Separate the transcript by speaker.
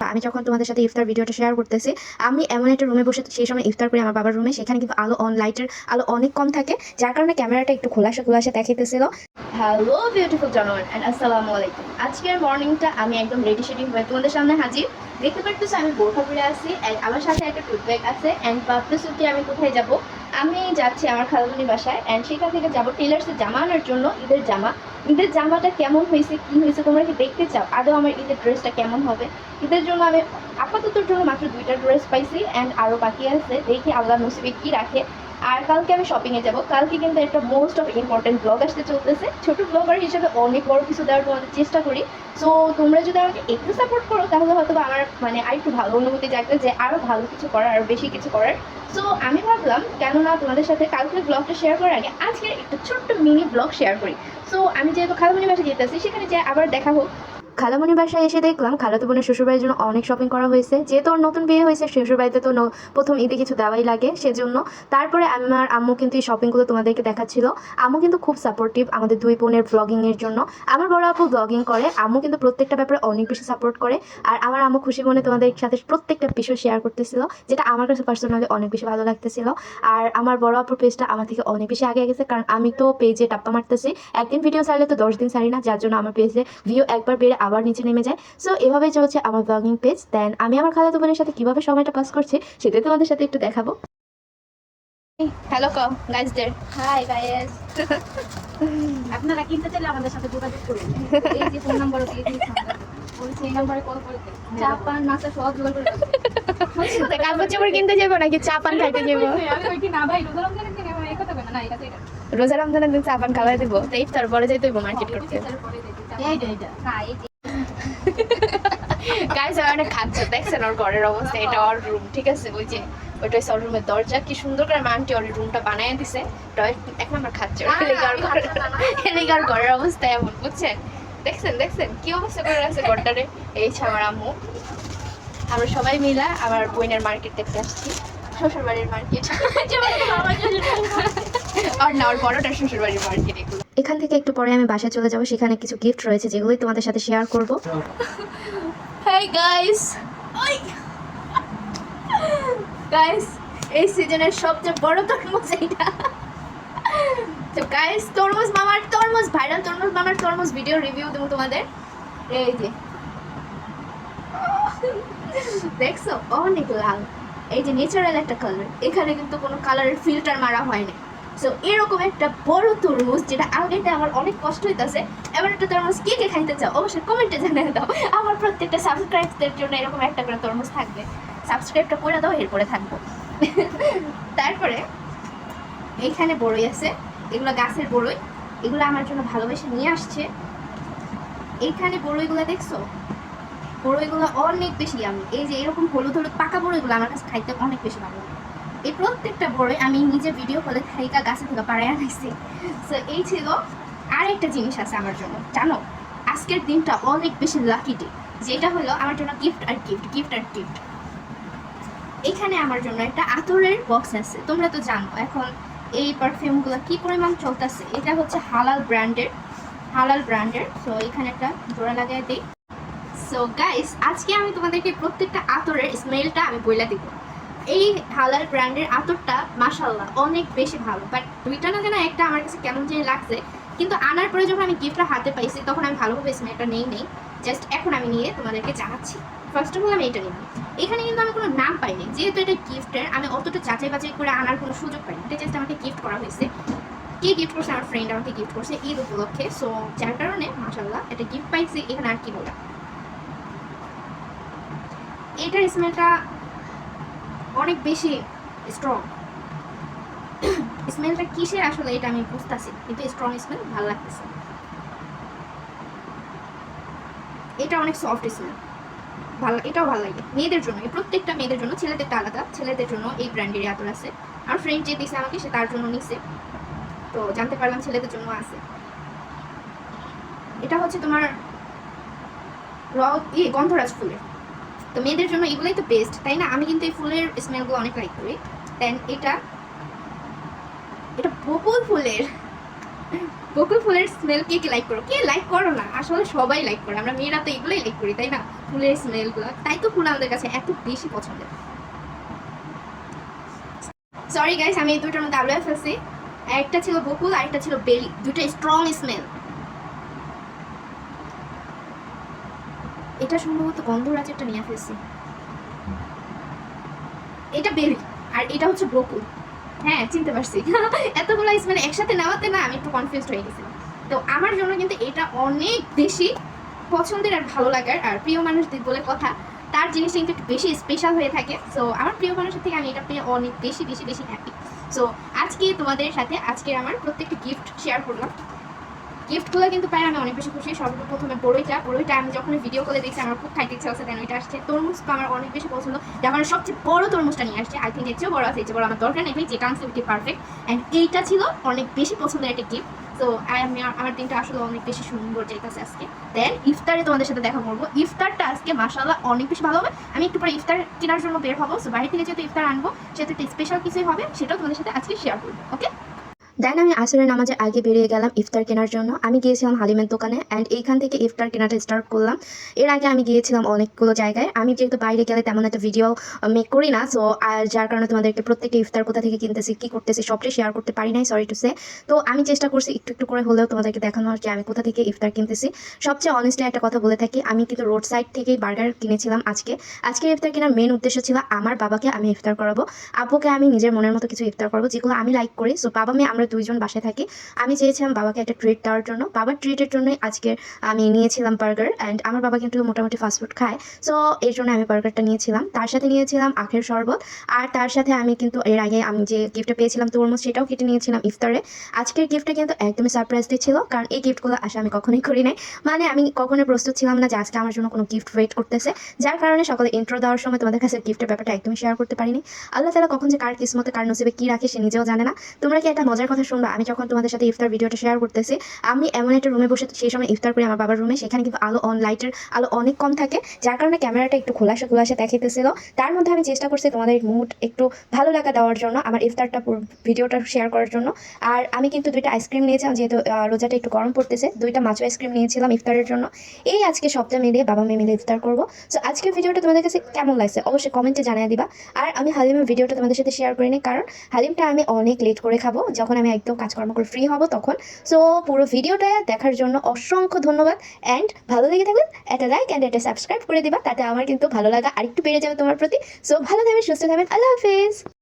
Speaker 1: আমি যখন তোমাদের সাথে ইফতার ভিডিওটা শেয়ার করতেছি, আমি এমন একটা রুমে বসে সেই সময় ইফতার করি আমার বাবার রুমে সেখানে কিন্তু আলো অন লাইটের আলো অনেক কম থাকে, যার কারণে ক্যামেরাটা একটু খোলাসা খোলাসা দেখাইতেছিল। হ্যালো বিউটিফুল জনগণ অ্যান্ড আসসালামু আলাইকুম আজকের মর্নিংটা আমি একদম রেডি শেডি হয়ে তোমাদের সামনে হাজির। দেখতে পারতেছো আমি বোরখা পরে আছি and আমার সাথে একটা টুথব্যাগ আছে অ্যান্ড ভাবতেছি আমি কোথায় যাব? আমি যাচ্ছি আমার খালামুনি বাসায় অ্যান্ড সেখান থেকে যাব টেলার্সের জামা আনার জন্য ঈদের জামা। ঈদের জামাটা কেমন হয়েছে, কী হয়েছে, তোমরা কি দেখতে চাও? আদৌ আমার ঈদের ড্রেসটা কেমন হবে? ঈদের জন্য আমি আপাতত জন্য মাত্র দুইটা ড্রেস পাইছি অ্যান্ড আরও বাকি আছে। দেখি আল্লাহ নসিবে কী রাখে। আর কালকে আমি শপিংয়ে যাব। কালকে কিন্তু একটা মোস্ট অফ ইম্পর্টেন্ট ব্লগ আসতে চলতেছে। ছোট ব্লগার হিসেবে অনেক বড় কিছু দেওয়ার তোমাদের চেষ্টা করি। সো তোমরা যদি আমাকে একটু সাপোর্ট করো, তাহলে হয়তো আমার মানে আর একটু ভালো অনুভূতি জাগবে যে আরও ভালো কিছু করার আরও বেশি কিছু করার। সো আমি ভাবলাম, কেননা তোমাদের সাথে কালকে ব্লগটা শেয়ার করার আগে আজকে একটা ছোট্ট মিনি ব্লগ শেয়ার করি। সো আমি যেহেতু খালামণি বাসা যেতেছি, সেখানে যে আবার দেখা হোক। খালামণি বাসায় এসে দেখলাম খালাতো বোনের শ্বশুরবাড়ির জন্য অনেক শপিং করা হয়েছে। যেহেতু ওর নতুন বিয়ে হয়েছে, শ্বশুরবাড়িতে তো প্রথম ঈদে কিছু দেওয়াই লাগে সেজন্য। তারপরে আমার আম্মু কিন্তু এই শপিংগুলো তোমাদেরকে দেখাচ্ছিল। আম্মু কিন্তু খুব সাপোর্টিভ আমাদের দুই বোনের ব্লগিংয়ের জন্য। আমার বড় আপু ব্লগিং করে, আম্মু কিন্তু প্রত্যেকটা ব্যাপারে অনেক বেশি সাপোর্ট করে। আর আমার আম্মু খুশি মনে তোমাদের সাথে প্রত্যেকটা বিষয় শেয়ার করতেছিল, যেটা আমার কাছে পার্সোনালি অনেক বেশি ভালো লাগতেছিল। আর আমার বড় আপুর পেজটা আমার থেকে অনেক বেশি আগে গেছে, কারণ আমি তো পেজে টাপ্পা মারতেছি। একদিন ভিডিও ছাড়লে তো দশ দিন ছাড়ি না, যার জন্য আমার পেজে ভিউ একবার বেড়ে আবার নিচে নেমে যায়। সো এভাবেই চলছে আমার ব্লগিং পেজ দেন আমি আমার খালাতো বোনের সাথে কীভাবে সময়টা পাস করছি সেটাই তোমাদের সাথে একটু দেখাবো। হ্যালো ক গাইজদের হাই গাইজ
Speaker 2: আপনারা কিনতে চাইলে আমাদের সাথে যোগাযোগ করুন। এই যে ফোন নাম্বার দিয়ে দিয়েছি। বলছি নাম্বারে কল করে দিন। চা পান নাস্তা সব জোগাড় করে দেবো।
Speaker 1: কাপড় চোপড় কিনতে যাব নাকি চা পান খাইতে যাব?
Speaker 2: না ভাই রোজা রমজানের দিনে।
Speaker 1: রোজা রমজানের চা পান খাওয়াই দেবো। তো ইফতার পরে যাইতে হইব মার্কেট করতে। গাইজ অনেক খাচ্ছে দেখছেন ওর ঘরের অবস্থা? এটা ওর রুম ঠিক আছে? ওই যে ওইটা হচ্ছে ওর রুমের দরজা। কি সুন্দর করে মানটি ওর রুমটা বানায় দিছে। এখন আমার খাচ্ছে।
Speaker 2: আমি না।
Speaker 1: এলিগার ঘরের অবস্থা এমন বুঝছেন? দেখছেন দেখছেন? কি অবস্থা করে আছে ঘরটারে? এই আমার আম্মু। আমরা সবাই মিলা আমার বোনের মার্কেট দেখতে আসছি। শ্বশুর বাড়ির মার্কেট আর না ওর বড়টা শ্বশুর বাড়ির মার্কেট এগুলো। এখান থেকে একটু পরে আমি বাসায় চলে যাব। সেখানে কিছু গিফট রয়েছে যেগুলোই তোমাদের সাথে শেয়ার করব। হাই গাইস গাইস এই সিজনের সবচেয়ে বড় তরমুজ এইটা। তো গাইস তরমুজ মামার তরমুজ ভাইরাল তরমুজ মামার তরমুজ ভিডিও রিভিউ দেবো তোমাদের। এই যে। দেখছ? অনেক লাল। এই যে ন্যাচারাল একটা কালার এখানে কিন্তু কোনো কালারের ফিল্টার মারা হয়নি সো এরকম একটা বড় তরমুজ যেটা আগেতে আমার অনেক কষ্ট হইতাছে এবার একটা তরমুজ কে কে খাইতে চাও অবশ্যই কমেন্টে জানিয়ে দাও। আমার প্রত্যেকটা সাবস্ক্রাইবদের জন্য এরকম একটা করে তরমুজ থাকবে। সাবস্ক্রাইবটা করে দাও, এরপরে থাকব। তারপরে এইখানে বড়ই আছে, এগুলো গাছের বড়ই, এগুলো আমার জন্য ভালোবেসে নিয়ে আসছে। এইখানে বড়ইগুলো দেখছ? বড়ইগুলো অনেক বেশি আমি। এই যে এরকম হলুদ হলুদ পাকা বড়ইগুলো আমার কাছে খাইতে অনেক বেশি ভালো লাগে। এই প্রত্যেকটা বড়ই আমি নিজে ভিডিও কলে খাইকা গাছে থেকে পাড়ায় আনাইছি সো এই ছিল আর একটা জিনিস আছে আমার জন্য। জানো, আজকের দিনটা অনেক বেশি লাকি ডে যেটা হলো আমার জন্য গিফট আর গিফট গিফট আর গিফট এখানে আমার জন্য একটা আতরের বক্স আছে, তোমরা তো জানো এখন এই পারফিউমগুলো কি পরিমাণ চলতেছে? এটা হচ্ছে হালাল ব্র্যান্ডের হালাল ব্র্যান্ডের সো এখানে একটা জোড়া লাগাই দিই। সো গাইস আজকে আমি তোমাদেরকে প্রত্যেকটা আতরের স্মেলটা আমি বইলা দিব। এই হালাল ব্র্যান্ডের আতরটা মাশাল্লাহ অনেক বেশি ভালো। বাট দুইটা না যেন একটা আমার কাছে কেমন জানি লাগছে। কিন্তু আনার পরে যখন আমি গিফটটা হাতে পাইছি, তখন আমি ভালোভাবে স্মেলটা নেই নেই। জাস্ট এখন আমি নিয়ে তোমাদেরকে জানাচ্ছি। ফার্স্ট অফ অল আমি এটা নিলাম। এখানে কিন্তু আমি কোনো নাম পাইনি। যেহেতু এটা গিফটের আমি অতটা যাচাই বাছাই করে আনার কোনো সুযোগ পাইনি। এটা জাস্ট আমাকে গিফট করা হয়েছে। কে গিফট করছে? আমার ফ্রেন্ড আমাকে গিফট করছে ঈদ উপলক্ষে। সো যার কারণে মাশাল্লাহ এটা গিফট পাইছি। এখানে আর কি বলা এটার স্মেলটা অনেক বেশি স্ট্রং স্মেলটা কিসের আসলে এটা আমি বুঝতেছি, কিন্তু স্ট্রং স্মেল ভালো লাগতেছে। এটা অনেক সফট স্মেল ভালো এটাও ভালো লাগে। মেয়েদের জন্য, এই প্রত্যেকটা মেয়েদের জন্য ছেলেদেরটা আলাদা, ছেলেদের জন্য এই ব্র্যান্ডের আতর আছে। আর ফ্রেন্ড যে দিছে আমাকে, সে তার জন্য নিছে।
Speaker 3: তো জানতে পারলাম ছেলেদের জন্য আছে। এটা হচ্ছে তোমার র গন্ধরাজ ফুলের। তো মেয়েদের জন্য এগুলোই তো বেস্ট তাই না? আমি কিন্তু এই ফুলের স্মেলগুলো অনেক লাইক করি। দেন এটা এটা বকুল ফুলের বকুল ফুলের স্মেল কে কে লাইক করো? কে লাইক করো না? আসলে সবাই লাইক করে, আমরা মেয়েরা তো এগুলোই লাইক করি, তাই না? ফুলের স্মেলগুলো তাই তো ফুল আমাদের কাছে এত বেশি পছন্দের। সরি গাইস আমি এই দুটোর মধ্যে আলো ফেলছি একটা ছিল বকুল আর একটা ছিল বেলি। দুটো স্ট্রং স্মেল এটা সম্ভবত গন্ধরাজেরটা নিয়ে ফেলছি। এটা বেলি আর এটা হচ্ছে বকুল। হ্যাঁ চিনতে পারছি। এতগুলো মানে একসাথে নেওয়াতে না, আমি একটু কনফিউজড হয়ে গেছি তো আমার জন্য কিন্তু এটা অনেক বেশি পছন্দের আর ভালো লাগার, আর প্রিয় মানুষদের বলে কথা, তার জিনিসটা কিন্তু একটু বেশি স্পেশাল হয়ে থাকে। সো আমার প্রিয় মানুষের থেকে আমি এটা পেয়ে অনেক বেশি বেশি বেশি হ্যাপি সো আজকে তোমাদের সাথে আজকে আমার প্রত্যেকটা গিফট শেয়ার করলাম। গিফটগুলো কিন্তু পাই আমি অনেক বেশি খুশি, সর্বপ্রথমে বড়ইটা বড়ইটা আমি যখন ভিডিও করে দেখছি আমার খুব খাইতে ইচ্ছা হচ্ছে দেন ওইটা আসছে। তরমুজ আমার অনেক বেশি পছন্দ যখন সবচেয়ে বড় তরমুজটা নিয়ে আসছে। আই থিঙ্ক এর চেয়েও বড় আছে, এর চেয়ে বড় আমার দরকার নেই যেটা আনছে ওইটি পারফেক্ট অ্যান্ড এইটা ছিল অনেক বেশি পছন্দের একটা গিফট তো আমি আমার দিনটা আসলে অনেক বেশি সুন্দর যাইতেছে আজকে। দেন ইফতারে তোমাদের সাথে দেখা করব। ইফতারটা আজকে মাসাল্লাহ অনেক বেশি ভালো হবে। আমি একটু পরে ইফতার কেনার জন্য বের হব। সো বাড়ি থেকে যেহেতু ইফতার আনব, সেহেতু একটা স্পেশাল কিছুই হবে, সেটাও তোমাদের সাথে আজকে শেয়ার করব। ওকে
Speaker 1: দেন আমি আসরের নামাজের আগে বেরিয়ে গেলাম ইফতার কেনার জন্য। আমি গিয়েছিলাম হালিমের দোকানে অ্যান্ড এইখান থেকে ইফতার কেনাটা স্টার্ট করলাম। এর আগে আমি গিয়েছিলাম অনেকগুলো জায়গায়। আমি যেহেতু বাইরে গেলে তেমন একটা ভিডিও মেক করি না সো আর যার কারণে তোমাদেরকে প্রত্যেকটা ইফতার কোথা থেকে কিনতেছি, কী করতেছি, সবটাই শেয়ার করতে পারি নাই সরি টু সে তো আমি চেষ্টা করছি একটু একটু করে হলেও তোমাদেরকে দেখানোর যে আমি কোথা থেকে ইফতার কিনতেছি। সবচেয়ে অনেস্টলি একটা কথা বলে থাকি, আমি কিন্তু রোড সাইড থেকেই বার্গার কিনেছিলাম আজকে। আজকে ইফতার কেনার মেন উদ্দেশ্য ছিল আমার বাবাকে আমি ইফতার করাবো। আব্বুকে আমি নিজের মনের মতো কিছু ইফতার করব, যেগুলো আমি লাইক করি। সো বাবা মেয়ে আমরা দুইজন বাসায় থাকি। আমি চেয়েছিলাম বাবাকে একটা ট্রিট দেওয়ার জন্য। বাবার ট্রিটের জন্যই আজকে আমি নিয়েছিলাম বার্গার অ্যান্ড আমার বাবা কিন্তু মোটামুটি ফাস্টফুড খায়। সো এর জন্য আমি বার্গারটা নিয়েছিলাম। তার সাথে নিয়েছিলাম আখের শরবত। আর তার সাথে আমি কিন্তু এর আগে আমি যে গিফটটা পেয়েছিলাম তরমুজ, সেটাও কেটে নিয়েছিলাম ইফতারে। আজকের গিফটটা কিন্তু একদমই সারপ্রাইজ ছিল কারণ এই গিফটগুলো আসা আমি কখনোই করি নাই। মানে আমি কখনোই প্রস্তুত ছিলাম না যে আজকে আমার জন্য কোনো গিফট ওয়েট করতেছে। যার কারণে সকালে ইন্ট্রো দেওয়ার সময় তোমাদের কাছে গিফটের ব্যাপারটা একদমই শেয়ার করতে পারিনি। আল্লাহ তালা কখন যে কার কিসমতে কার নসিবে কি রাখে সে নিজেও জানে না। তোমরা কি একটা মজার কথা শুনবা, আমি যখন তোমাদের সাথে ইফতার ভিডিওটা শেয়ার করতেছি, আমি এমন একটা রুমে বসে সেই সময় ইফতার করি আমার বাবার রুমে সেখানে কিন্তু আলো অন লাইটের আলো অনেক কম থাকে, যার কারণে ক্যামেরাটা একটু খোলাসা খোলাসা দেখাইতেছিল। তার মধ্যে আমি চেষ্টা করছি তোমাদের মুড একটু ভালো লাগা দেওয়ার জন্য, আমার ইফতারটা ভিডিওটা শেয়ার করার জন্য। আর আমি কিন্তু দুইটা আইসক্রিম নিয়েছিলাম, যেহেতু রোজাটা একটু গরম পড়তেছে, দুইটা মাছ আইসক্রিম নিয়েছিলাম ইফতারের জন্য। এই আজকে সপ্তাহ মিলিয়ে বাবা মেয়ে মিলে ইফতার করব। সো আজকের ভিডিওটা তোমাদের কাছে কেমন লাগছে? অবশ্যই কমেন্টে জানিয়ে দিবা। আর আমি হালিমের ভিডিওটা তোমাদের সাথে শেয়ার করিনি, কারণ হালিমটা আমি অনেক লেট করে খাব, যখন একদম কাজকর্ম করে ফ্রি হব তখন। সো পুরো ভিডিওটা দেখার জন্য অসংখ্য ধন্যবাদ। অ্যান্ড ভালো লেগে থাকবেন একটা লাইক অ্যান্ড একটা সাবস্ক্রাইব করে দিবা, তাতে আমার কিন্তু ভালো লাগা আরেকটু বেড়ে যাবে তোমার প্রতি। সো ভালো থাকবেন, সুস্থ থাকবেন, আল্লাহ হাফিজ।